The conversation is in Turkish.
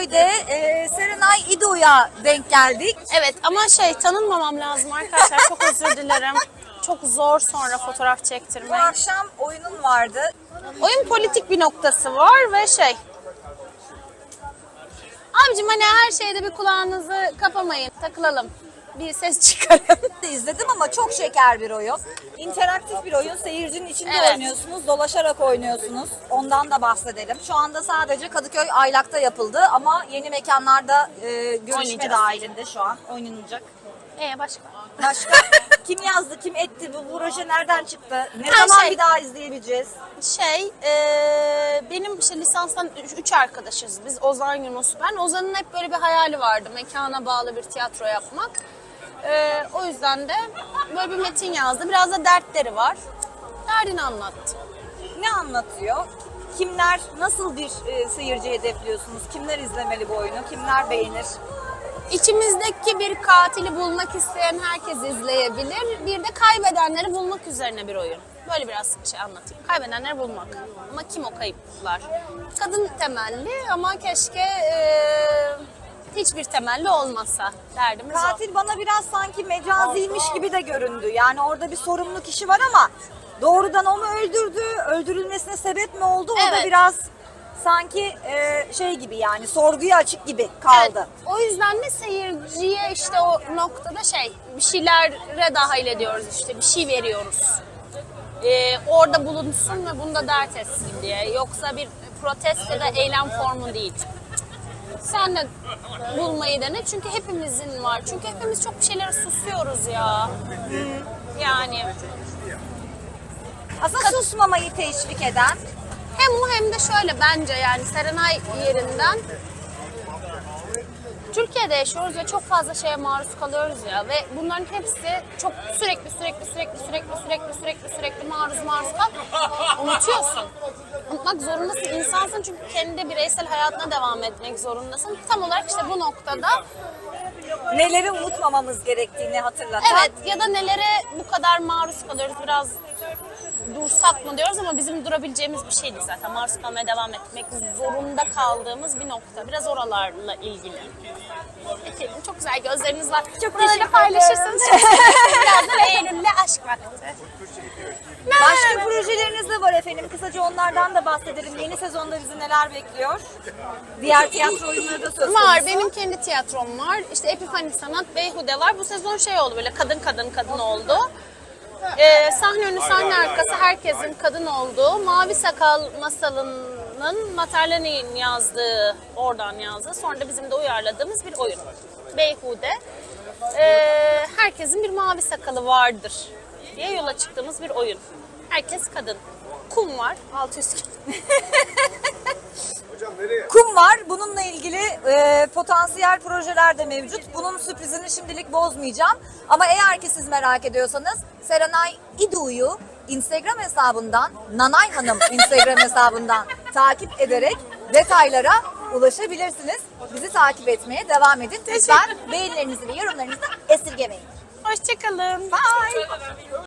Kadıköy'de e, Serenay İdo'ya denk geldik. Evet ama şey tanınmamam lazım arkadaşlar. Çok özür dilerim. Çok zor sonra fotoğraf Bu çektirmek. akşam oyunun vardı. Oyun politik bir noktası var ve şey. Abicim hani her şeyde bir kulağınızı kapamayın. Takılalım. Bir ses çıkarın. İzledim ama çok şeker bir oyun. İnteraktif bir oyun. Seyircinin içinde Evet. oynuyorsunuz, dolaşarak oynuyorsunuz. Ondan da bahsedelim. Şu anda sadece Kadıköy Aylak'ta yapıldı ama yeni mekanlarda e, görüşme Oynayacağız. dahilinde şu an oynanacak. Ee başka? Başka kim yazdı, kim etti, bu proje nereden çıktı? Ne Her zaman şey. bir daha izleyebileceğiz? Şey, eee, benim işte lisanstan üç, üç arkadaşız biz. Ozan Yunus ben. Ozan'ın hep böyle bir hayali vardı. Mekana bağlı bir tiyatro yapmak. Eee, o yüzden de böyle bir metin yazdı. Biraz da dertleri var. Derdini anlattı. Ne anlatıyor? Kimler, nasıl bir e, seyirci hedefliyorsunuz? Kimler izlemeli bu oyunu? Kimler beğenir? İçimizdeki bir katili bulmak isteyen herkes izleyebilir. Bir de kaybedenleri bulmak üzerine bir oyun. Böyle biraz şey anlatayım. Kaybedenleri bulmak. Ama kim o kayıplar? Kadın temelli ama keşke eee, hiçbir temelli olmasa derdimiz o. Katil bana biraz sanki mecaziymiş gibi de göründü. Yani orada bir sorumlu kişi var ama doğrudan o mu öldürdü? Öldürülmesine sebep mi oldu? O da Evet. biraz sanki e, şey gibi yani sorguya açık gibi kaldı. Evet, o yüzden de seyirciye işte o noktada şey bir şeylere dahil ediyoruz işte bir şey veriyoruz. Ee, orada bulunsun ve bunu da dert etsin diye. Yoksa bir protesto ya da eylem formu değil. Sen de bulmayı dene çünkü hepimizin var. Çünkü hepimiz çok bir şeylere susuyoruz ya. Yani Aslında susmamayı teşvik eden hem o hem de şöyle bence yani Serenay yerinden Türkiye'de yaşıyoruz ve çok fazla şeye maruz kalıyoruz ya ve bunların hepsi çok sürekli sürekli sürekli sürekli sürekli sürekli sürekli maruz maruz kal. Unutuyorsun. Unutmak zorundasın. İnsansın çünkü kendi bireysel hayatına devam etmek zorundasın. Tam olarak işte bu noktada neleri unutmamamız gerektiğini hatırlatan. evet ya da nelere bu kadar maruz kalıyoruz biraz dursak mı diyoruz ama bizim durabileceğimiz bir şeydi zaten. Maruz kalmaya devam etmek zorunda kaldığımız bir nokta. Biraz oralarla ilgili. Peki çok güzel gözleriniz var. Çok Buraları teşekkür paylaşırsanız. Birazdan Eylül'le aşk vakti. Projeleriniz de var efendim. Kısaca onlardan da bahsedelim. Yeni sezonda bizi neler bekliyor? Diğer tiyatro oyunları da söz konusu. Var benim kendi tiyatrom var. İşte Epifani Sanat, Beyhude var. Bu sezon şey oldu böyle kadın kadın kadın oldu. Ee, sahne önü sahne arkası herkesin kadın olduğu Mavi Sakal masalının Materlani'nin yazdığı, oradan yazdığı. Sonra da bizim de uyarladığımız bir oyun. Beyhude. Ee, herkesin bir mavi sakalı vardır diye yola çıktığımız bir oyun. Herkes kadın. Kum var, 600 kilo. Kum var. Bununla ilgili e, potansiyel projeler de mevcut. Bunun sürprizini şimdilik bozmayacağım. Ama eğer ki siz merak ediyorsanız Serenay İdu'yu Instagram hesabından, Nanay Hanım Instagram hesabından takip ederek detaylara ulaşabilirsiniz. Bizi takip etmeye devam edin. Lütfen beğenilerinizi ve yorumlarınızı esirgemeyin. Hoşçakalın. Bye.